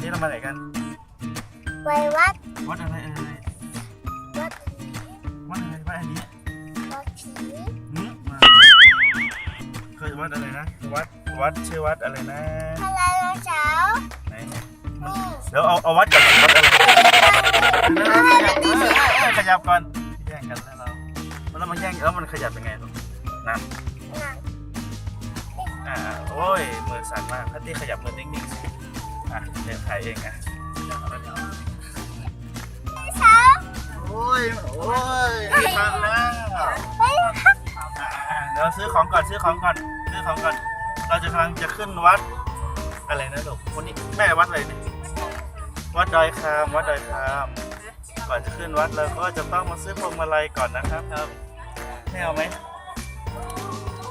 วันนี้เรามาไหนกัน ไปวัดวัดอะไรเอ่ยวัดวัดอะไรวัดอันนี้วัดผีหืมมาเคยวัดอะไรนะ วัดวัดชื่อวัดอะไรนะพลายเช้าไหนนี่เดี๋ยวเอาเอาวัดก่อนวัดอะไรขยับขยับก่อนแย่งกันแล้วเราแล้วมันแย่งแล้วมันขยับยังไงลูกนะหนังอ่าโอ้ยมือสั่นมากพัตตี้ขยับมือนิ่งๆสิอะ เดี๋ยวถ่ายเองอะเช้าโอ้ยโอ้ยฟังแล้วไปอ่าเดี๋ยวซื้อของก่อนซื้อของก่อนซื้อของก่อน เราจะกำลังจะขึ้นวัดอะไรนะลูกวันนี้แม่วัดอะไรเนี่ยวัดดอยคามวัดดอยคามก่อนจะขึ้นวัดเราก็จะต้องมาซื้อพวงมาลัยก่อนนะครับครับแม่เอาไหม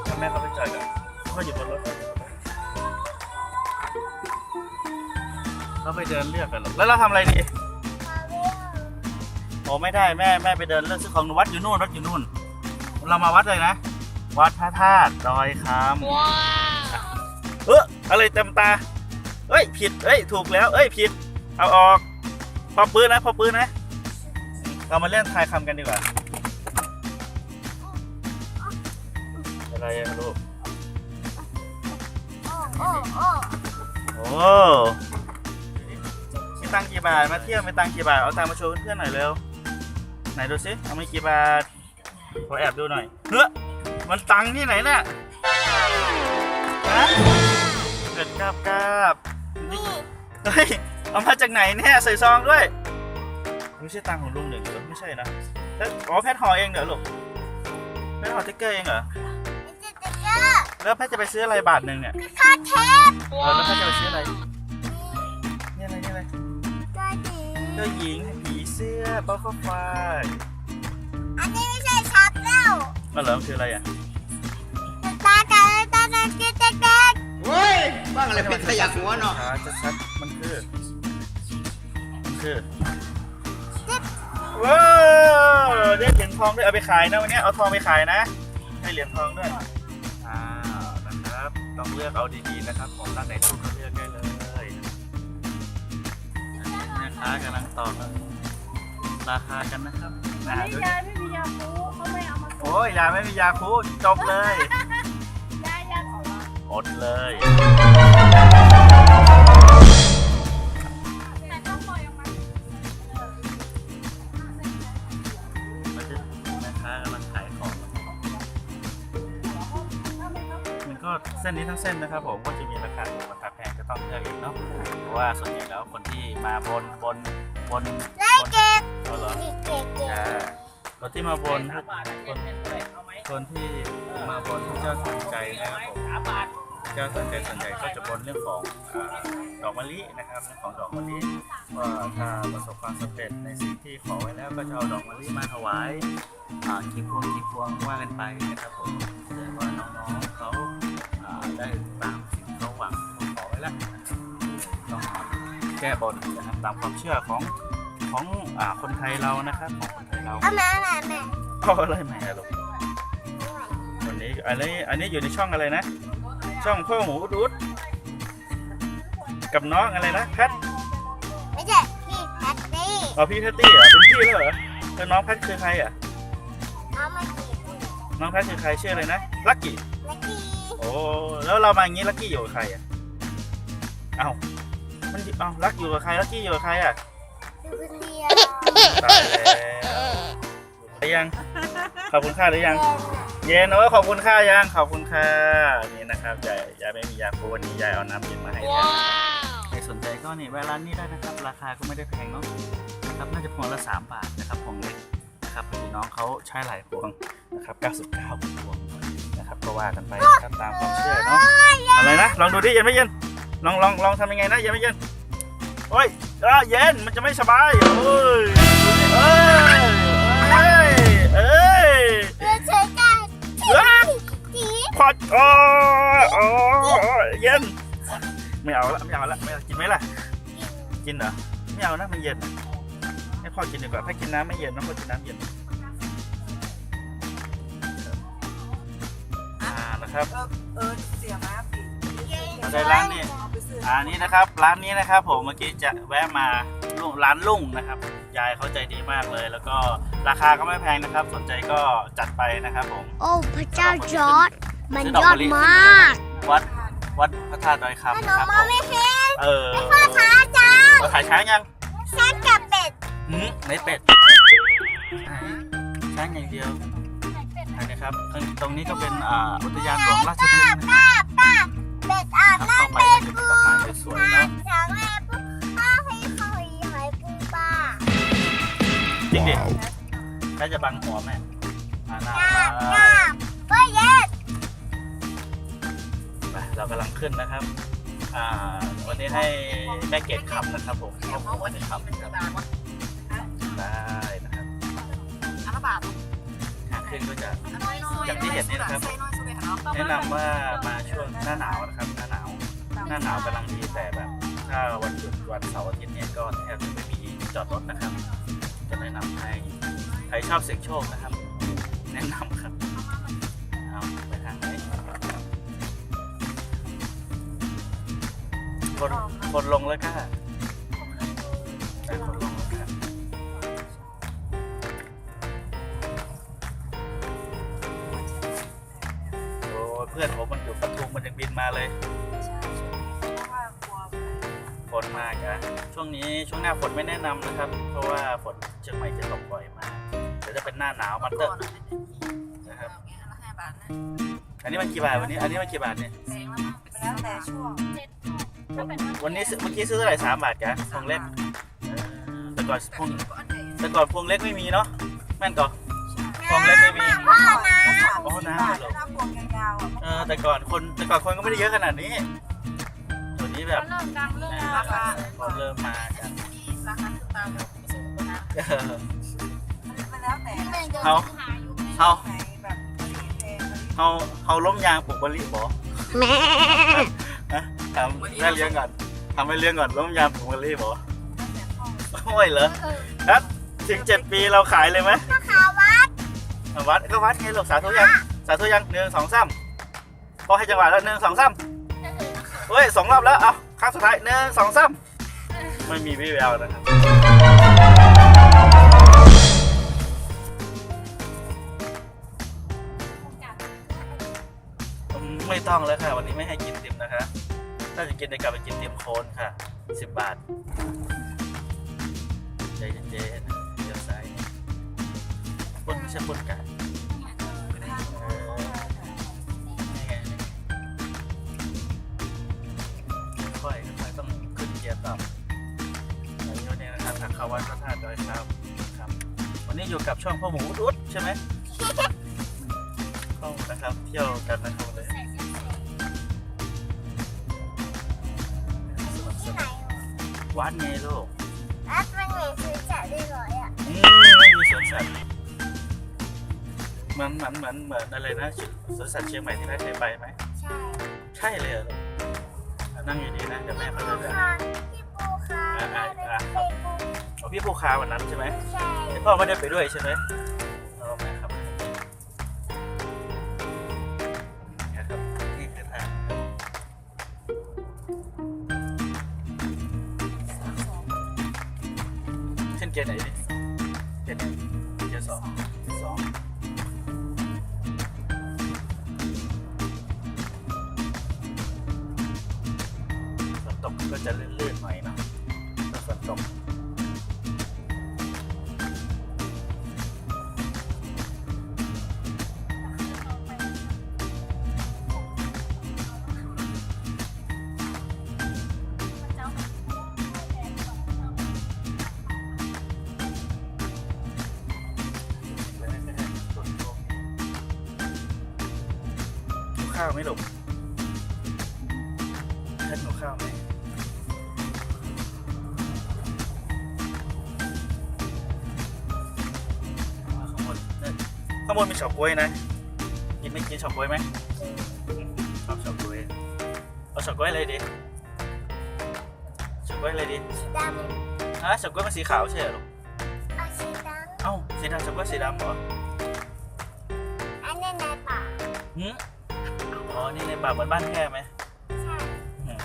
เอาแม่เขาไปจ่ายก่อนเขาอยู่บนรถ เขาไปเดินเลือกกันหรอกแล้วเราทำอะไรดีโอ้ไม่ได้แม่แม่ไปเดินเลือกซื้อของวัดอยู่นู่นวัดอยู่นู่น เรามาวัดเลยนะ วัดพระธาตุดอยคำว้าเอออะไรเต็มตาเอ้ยผิดเอ้ยถูกแล้ว เอ้ยผิด เอาออกพอปืนนะพอปืนนะ เรามาเล่นทายคำกันดีกว่าอะไรอะลูกโอ้โอ้โอ้มี ตังค์กี่บาทมาเที่ยวมีตังค์กี่บาทเอาตังค์มาโชว์เพื่อนๆหน่อยเร็วไหนดูสิเอามีกี่บาทขอแอบดูหน่อยเฮ้ยมันตังค์ที่ไหนน่ะฮะเกิดกราบกราบนี่เฮ้ยเอามาจากไหนเนี่ยใส่ซองด้วย ไม่ใช่ตังค์ของลุงหนึ่งเหรอไม่ใช่นะแล้วอ๋อแพทย์ห่อเองเหรอลูกแพทย์ห่อติ๊กเกอร์เองเหรอนี่จะจะเจอแล้วแพทย์จะไปซื้ออะไรบาทหนึ่งเนี่ยข้าเทปเออแล้วแพทย์จะไปซื้ออะไร จ้าหญิงผีเสื้อป๊อปไฟอันนี้ไม่ใช่ชัดแล้วอ๋อเหรอมันคืออะไรอะตาตาตาตาเด็กเด็กเด็กเฮ้ยบ้างอะไรเป็นขยะหัวเนาะช้าจะชัดมันคือมันคือว้าวได้เหรียญทองด้วยเอาไปขายนะวันนี้เอาทองไปขายนะให้เหรียญทองด้วยอ้าวนะครับต้องเลือกเอาดีๆนะครับของร้านไหนถูกก็เลือก ค้ากำลังตอบราคากันนะครับอ่าไม่ดูดิยาไม่มียาคูเขาไม่เอามาโอ้ยยาไม่มียาคูจบเลย ยายาของหมดเลย แต่ต้องปล่อยออกมามันจะแม่ค้ากำลังขายของ มันก็เส้นนี้ทั้งเส้นนะครับผมก็จะมีราคาถูกราคาแพง ก็ต้องเลือกเองเนาะเพราะว่าส่วนใหญ่แล้วคนที่มาบนบนบนเด็กเด็กเอาเหรอนี่เด็กเด็กอ่าคนที่มาบนคนคนที่มาบนพระเจ้าสนใจนะครับผมเจ้าสนใจส่วนใหญ่ก็จะบนเรื่องของอ่าดอกมะลินะครับเรื่องของดอกมะลิว่าถ้าประสบความสำเร็จในสิ่งที่ขอไว้แล้วก็จะเอาดอกมะลิมาถวายอ่ากี่พวงกี่พวงว่ากันไปนะครับผมแสดงว่าน้องๆเขาอ่าได้ตาม แล้วนะครับต้องแก้บนนะครับตามความเชื่อของของอ่าคนไทยเรานะครับของคนไทยเราเอาแม่แม่แม่เอาอะไรใหม่อะลูกวันนี้อันนี้อันนี้อยู่ในช่องอะไรนะ ช่องพ่อหมูดูดกับน้องอะไรนะแพทไม่ใช่พี่แพตตี้อ๋อพี่แพตตี้เหรอเป็นพี่แล้วเหรอแล้วน้องแพทคือใครอะเอามาจีบน้องแพทคือใครชื่ออะไรนะลักกี้ลักกี้โอ้แล้วเรามาอย่างนี้ลักกี้อยู่กับใครอะ เอ้ามันเอ้าลักอยู่กับใครลักกี้อยู่กับใครอะดูคนเดียวตายแล้วหรือยัง ขอบคุณค่าหรือยัง เย็นโอ้ยขอบคุณค่ายังขอบคุณค่านี่นะครับยายยายไม่มียาคูวันนี้ยายเอาน้ำเย็นมาให้แล้วใครสนใจก็นี่แวะร้านนี้ได้นะครับ ราคาก็ไม่ได้แพงเนาะนะครับน่าจะพวงละ3บาทนะครับพวงเล็กนะครับพอดีน้องเขาใช้หลายพวงนะครับ99พวงนะครับก็ว่ากันไปนะครับตามความเชื่อเนาะอะไรนะลองดูดิเย็นไม่เย็น ลองลองลองทำยังไงนะเย็นไม่เย็นโอ้ยอะเย็นมันจะไม่สบายโอ้ยเอ้ยเอ้ยเอ้ยเพื่อเชื่อกันจีพอดโอ้ยโอ้ยเย็นไม่เอาละไม่เอาละไม่เอากินไหมล่ะกินเหรอไม่เอานะมันเย็นให้พ่อกินดีกว่าถ้ากินน้ำไม่เย็นนะพ่อกินน้ำเย็นอ่านะครับเออเสียมาปีในร้านนี่ อันนี้นะครับร้านนี้นะครับผมเมื่อกี้จะแวะมาลุงร้านลุงนะครับ ยายเขาใจดีมากเลย แล้วก็ราคาก็ไม่แพงนะครับ สนใจก็จัดไปนะครับผมโอ้พระเจ้าจอร์ดมันยอดมากวัดวัดพระธาตุดอยขคำนนะมครับมผองมไม่เห็นเออพ่อค้าจ้าเราถ่ายช้างยังแซ่บกับเป็ดหืมไหนเป็ดไหนช้างอย่างเดียวอันนี้ครับข้างตรงนี้ก็เป็นอ่าอุทยานหลวงราชพฤกษ์นะครับ น่าจะบังหัวแม่อ่าหน้าน้ำมาน้ำเฮ้ยเย็ดไปเรากำลังขึ้นนะครับ อ่า วันนี้ให้แม่เกดขับนะครับผมเพราะผมว่าจะขับนะครับได้นะครับทางขึ้นก็จะอย่างที่เห็นนี่นะครับ แนะนำว่ามาช่วงหน้าหนาวนะครับ หน้าหนาว หน้าหนาวกำลังดีแต่แบบถ้าวันหยุดวันเสาร์อาทิตย์เนี่ยก็แทบจะไม่มีจอดรถนะครับ จะแนะนำให้ ใครชอบเสี่ยงโชคนะครับ แนะนำครับเอาไปทางไหนคนคนลงแล้วก็แต่คนลงแล้วก็โอ้ยเพื่อนผมมันอยู่ปทุมมันยังบินมาเลยฝนมากอะช่วงนี้ช่วงหน้าฝนไม่แนะนำนะครับ เพราะว่าฝน เป็นหน้าหนาวมันเตอะนะครับอันนี้มันกี่บาทวันนี้ อันนี้มันกี่บาทเนี่ยแล้วแต่ช่วงเจ็ดถ้าเป็นวันนี้ซื้อเมื่อกี้ซื้อเท่าไหร่สามบาทกะพวงเล็กเออแต่ก่อนพวงแต่ก่อนพวงเล็กไม่มีเนาะแม่นก่อนพวงเล็กไม่มีพ่อนะโอ้น้ำเหรอเออแต่ก่อนคนแต่ก่อนคนก็ไม่ได้เยอะขนาดนี้ตัวนี้แบบเริ่มดังเรื่องเออราคาพอเริ่มมากันราคาตามสูงนะ เออแล้วแต่เอาหาอยู่เอาแบบเอาเอาล้มยางปลูกบริบอแม่นะทำแม่เลี้ยงก่อนทำให้เลี้ยงก่อนล้มยางปลูกบริบอโอ้ยเหรอครับถึงเจ็ดปีเราขายเลยไหมพ่อขาวัดวัดก็วัดไงลูกสาธุยังสาธุยังหนึ่งสองสามพอให้จังหวะแล้วหนึ่งสองสามเฮ้ยสองรอบแล้วเอาครั้งสุดท้ายหนึ่งสองสามไม่มีวี่แววนะครับ ไม่ต้องแล้วค่ะ วันนี้ไม่ให้กินติมนะคะ ถ้าจะกินได้กลับไปกินเตรียมโคนค่ะสิบบาท ใจเย็นๆเดี๋ยวซ้ายปนไม่ใช่ปนไก่เออนี่ไงค่อยๆค่อยๆต้องขึ้นเกียร์ต่ำอันนี้เนี่ยนะครับทางเข้าวัดพระธาตุดอยคำครับ วันนี้อยู่กับช่องพ่อหมูอุดใช่ไหมเข้านะครับ เที่ยวกันนะครับ วัดไงลูกวัดมันเหมือนซื้อจัดได้เลยอะอืมไม่มีสวนสัตว์เหมือนเหมือนเหมือนเหมือนอะไรนะสวนสัตว์เชียงใหม่ที่แม่เคยไปไหมใช่ใช่เลยเหรอลูกนั่งอยู่ดีนะเดี๋ยวแม่เขาปูจะค่ะพี่ปูค่ะแม่ได้ไปปูเอาพี่ภูคาวันนั้นใช่ไหมใช่เห็นพ่อไม่ได้ไปด้วยใช่ไหม ข้าวไหมลูกท่านหิวข้าวไหมข้างบนเนี่ยข้างบนมีเฉาก๊วยนะ กินไม่กินเฉาก๊วยไหมชอบเฉาก๊วยเอาเฉาก๊วยอะไรดีเฉาก๊วยอะไรดีสีดำฮะเฉาก๊วยมันสีขาวใช่เหรอลูกเอาสีดเอ้าสีดำเฉาก๊วยสีดำเหรอำอันนี้ในป่าหืมอ๋อ นี่ในป่าเหมือนบ้านแค่ไหมใช่อืม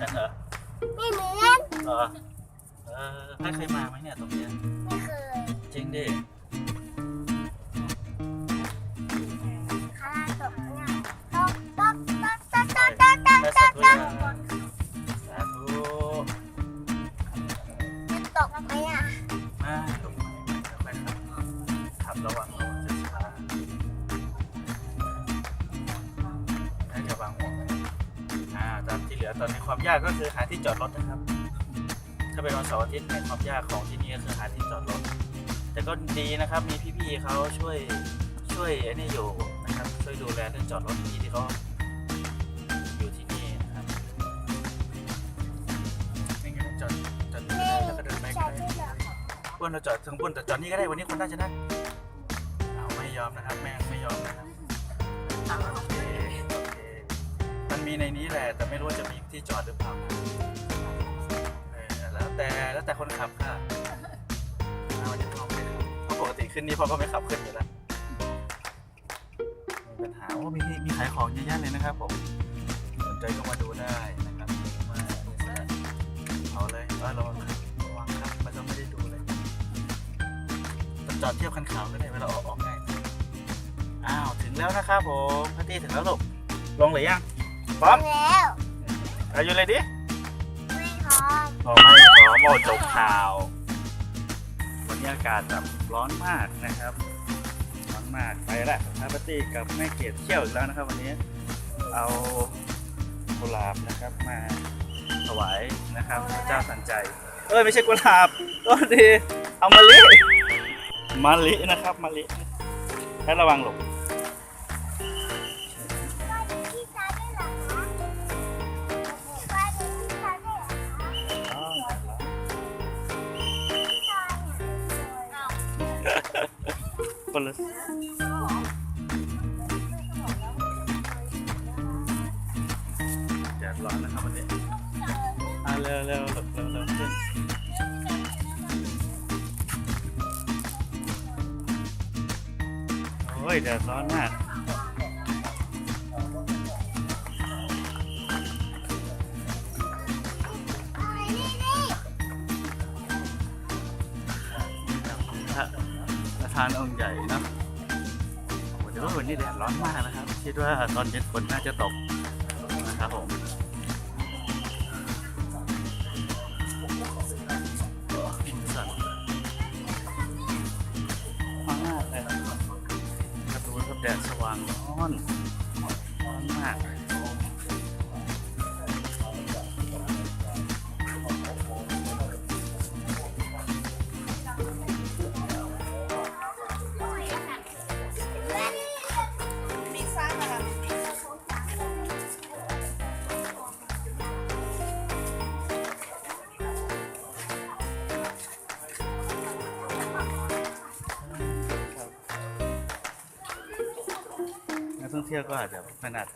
กันเหรอไม่เหมือนเหรอเออแม่เคยมาไหมเนี่ยตรงเนี้ยไม่เคยจริงดิข้างล่างตกเนี่ยตกตกตกตกตกตกตกแม่ตสากธุตนะกสาธุจะตกไหมอะมาลงมาไปครับขับระวัง ตามที่เหลือตอนนี้ความยากก็คือหาที่จอดรถนะครับ ถ้าเป็นวันเสาร์อาทิตย์เนี่ยความยากของที่นี่ก็คือหาที่จอดรถ แต่ก็ดีนะครับ มีพี่ๆเขาช่วยช่วยไอ้นี่อยู่นะครับ ช่วยดูแลเรื่องจอดรถที่ที่เขาอยู่ที่นี่นะครับนี่ไงจอดจอดนี่ก็ได้แล้วก็เดินไปใช่ก็ได้ที่เหลืออ้วนเราจอดทั้งบนแต่จอดนี่ก็ได้วันนี้คนน่าจะนั่ง แหละแต่ไม่รู้ว่าจะมีที่จอดหรือเปล่าเออแล้วแต่แล้วแต่คนขับค่ะเอาวันนี้พ่อไม่ขับเพราะปกติขึ้นนี่พ่อก็ไม่ขับขึ้นอยู่แล้วมีปัญหาโอ้มีมีขายของเยอะแยะเลยนะครับผมสนใจก็มาดูได้นะครับมาเอาเลยว่าระวังครับระวังครับมันจะไม่ได้ดูเลยจอดเทียบคันขาวก็ได้เวลาออกออกง่ายอ้าวถึงแล้วนะครับผมพัตตี้ถึงแล้วลูกลงหรือยัง พร้อมแล้วอายุเลยดิไม่พร้อมพร้อมไม่พร้อมโอ้จบข่าว วันนี้อากาศแบบร้อนมากนะครับ ร้อนมากไปละพาพัตตี้กับแม่เกดเที่ยวอีกแล้วนะครับ วันนี้เอากุหลาบนะครับมาถวายนะครับพระเจ้าสันใจ เอ้ยไม่ใช่กุหลาบต้นดีเอามะลิมะลินะครับมะลิให้ระวังหลบ แดดร้อนนะครับวันนี้อ่าเร็วเร็วเร็วเร็วเร็วขึ้นโอ้ยแดดร้อนมากพระประธานองค์ใหญ่นะโอ้เดี๋ยววันนี้แดดร้อนมากนะครับ คิดว่าตอนเย็นฝนน่าจะตก แดดสว่างร้อนร้อนมาก ขนาด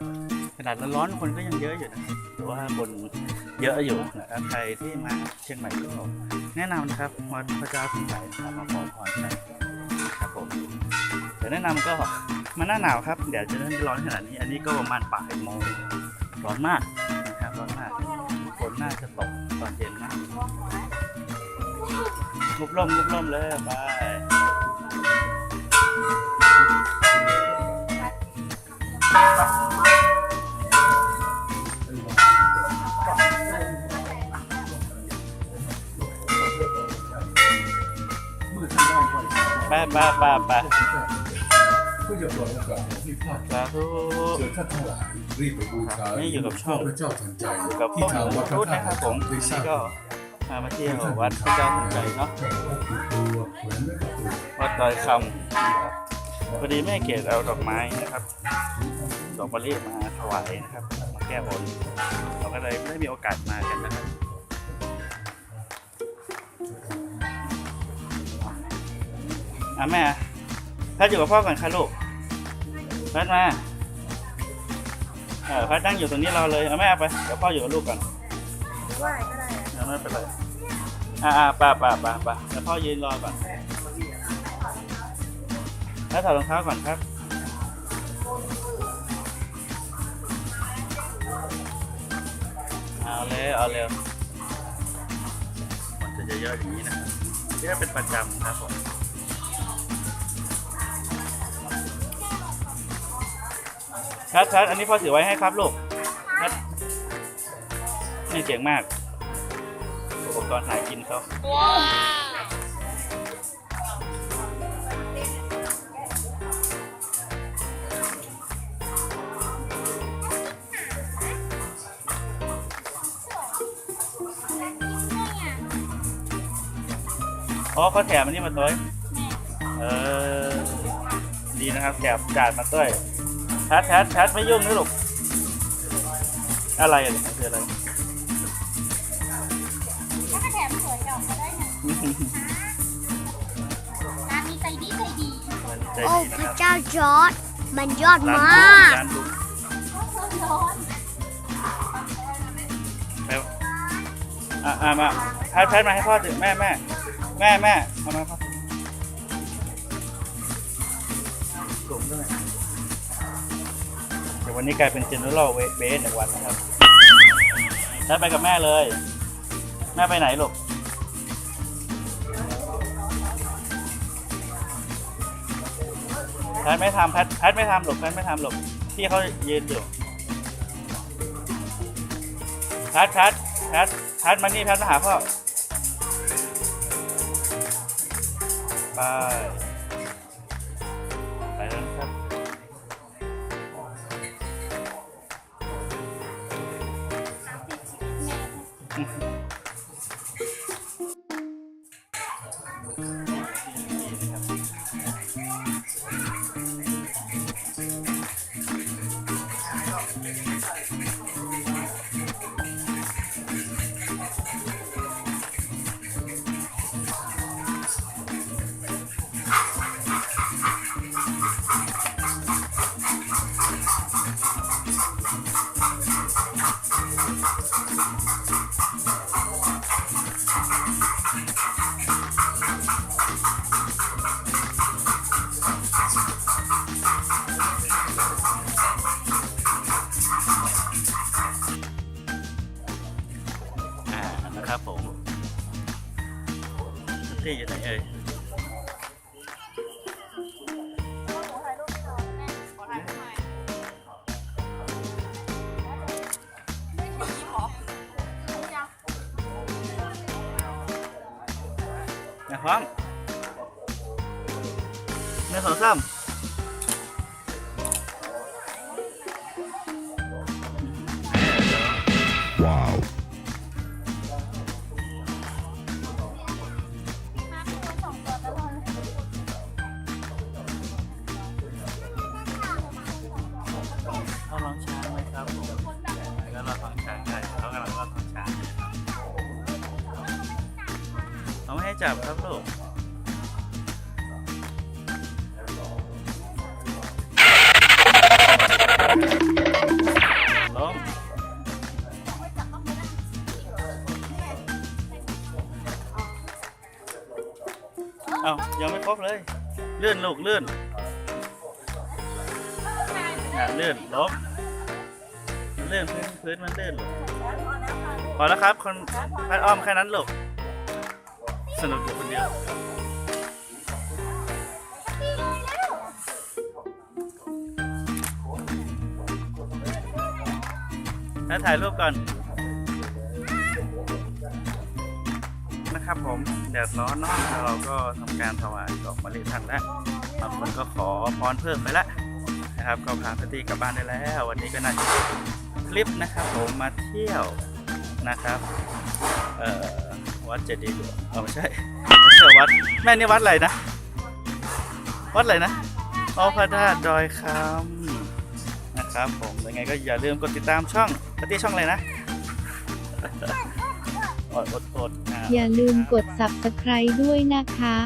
ขนาดร้อนๆคนก็ยังเยอะอยู่นะแต่ว่าคนเยอะอยู่นะครับใครที่มาเชียงใหม่ก็แนะนำนะครับวัดพระเจ้าสุนทรนะครับมาขอพรกันครับผมแต่แนะนำก็มาหน้าหนาวครับเดี๋ยวจะไม่ร้อนขนาดนี้ อันนี้ก็ประมาณปลายโมงร้อนมากนะครับร้อนมากฝนน่าจะตกตอนเย็นนะงุบล่มงุบล่มเลยไป ไปไปไปไปก็อย่าปล่อยโอกาสให้พลาดสาธุเจอท่านทั้งหลายรีบไปบูชานี่อยู่กับช่องพระเจ้าทันใจกับที่พ่อทางวัดพพุระทธธานะครับผมตุได้วันสร้านี้งก็มามาเที่ยววัดพระเจ้าสนใจเนาะตัวเหมือนแม่ประตูวัดดอยคำนะครับ พอดีแม่เกดเอาดอกไม้นะครับ ดอกมะลิมาถวายนะครับ มาแก้บนเราก็เลยไม่ได้มีโอกาสมากันนะครับอะแม่พัดอยู่กับพ่อก่อนค่ะลูกพัดมาเออพัดนั่งอยู่ตรงนี้รอเลยเอาแม่เอาไปเดี๋ยวพ่ออยู่กับลูกก่อนว่าก็ได้นะยังไม่เป็นไรอ่าอ่าป่าป่าป่าป่าแล้วพ่อยืนรอก่อน แล้วถอดรองเท้าก่อนครับ เอาเลย เอาเลยมันจะเยอะๆอย่างนี้นะครับนี่ก็เป็นประจำครับผมชัดชัดอันนี้พ่อถือไว้ให้ครับลูกชัดนี่เจ๋งมาก อุปกรณ์หากินเขา อ๋อเขาแถมอันนี้มาต้อยเออ ดีนะครับแถมจานมาต้อยแพทแพทแพทไม่ยุ่งนะลูก อะไรอะเนี่ยคืออะไรแล้วก็แถมสวยดอกมาได้หนึ่งร้านนี้ใจดีใจดีใจโอ้ดีพนะระครับเจ้าจอร์ดมันยอดร้านมาดุกร้านดุร้อนแล้วอะอะมาแพทแพทมาให้พ่อถือแม่แม่ แม่แม่เอามาให้พ่อสูงด้วยเดี๋ยววันนี้กลายเป็น general w a สในวันนะครับแพทไปกับแม่เลย แม่ไปไหนลูกแพทไม่ทำแพทแพทไม่ทำหรอกแพทไม่ทำหรอกพี่เขายืนอยู่แพทแพทแพทแพทมานี่แพทมาหาพ่อ ไพร้อมหนึ่งสองสาม ยังไม่ครบเลย เลื่อนลูกเลื่อนอย่าเลื่อนล้มมันเลื่อนพื้นพื้นมันเลื่อนลูกพอแล้วครับคนพัดอ้อมแค่นั้นลูกสนุกอยู่คนเดียวแล้วถ่ายรูปก่อน นะครับผมแดดร้อนเนาะเราก็ทำการถวายดอกมะลิท่านแล้วบางคนก็ขอพรเพิ่มไปแล้วนะครับก็พาพตีกลับบ้านได้แล้ว วันนี้ก็น่าจะเป็นคลิปนะครับผมมาเที่ยวนะครับเอ่อวัดเจดีย์หลวงเออไม่ใช่ไม่ใช่วัดแม่นี่วัดอะไรนะ วัดอะไรนะอ๋อพระธาตุดอยคำนะครับผมยังไงก็อย่าลืมกดติดตามช่องปฏิช่องอะไรนะอดอดอด อย่าลืมกด subscribe ด้วยนะคะ